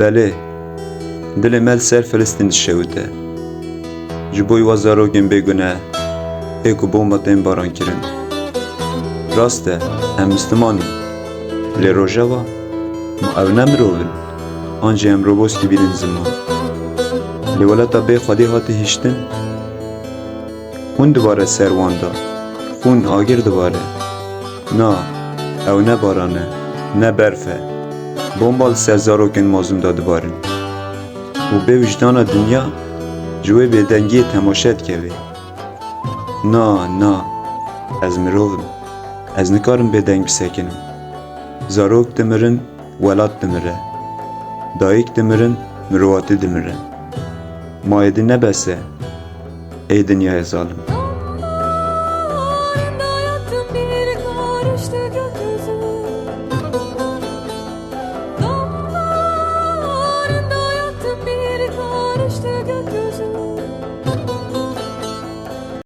Belê, dilê me li ser Filistîn dişewite. Ji bo wa zarokên bêguneh ê ku bomba tên baran kirin. Rast e, em Müslümanîn. Lê rojeva, ma ew ne mirov in, an jî em roboskî bînin ziman. Lê weleta bê Xwedê hiştin, hûn dibare ser wan da, xûn agir dibare. Na, ew ne baran e, ne berf e. Bomba li ser zarokên mazlûm da dibarin. û bê wijdana dinya ji wê bêdengiyê temaşe dikeve. Na, na, ez mirovim. Ez nikarim bêdeng bisekinim. Zarok dimirin, welat dimire. Dayîk dimirin, mirovatî dimire. Mayedî nebese, ey dinyaya zalim. karıştı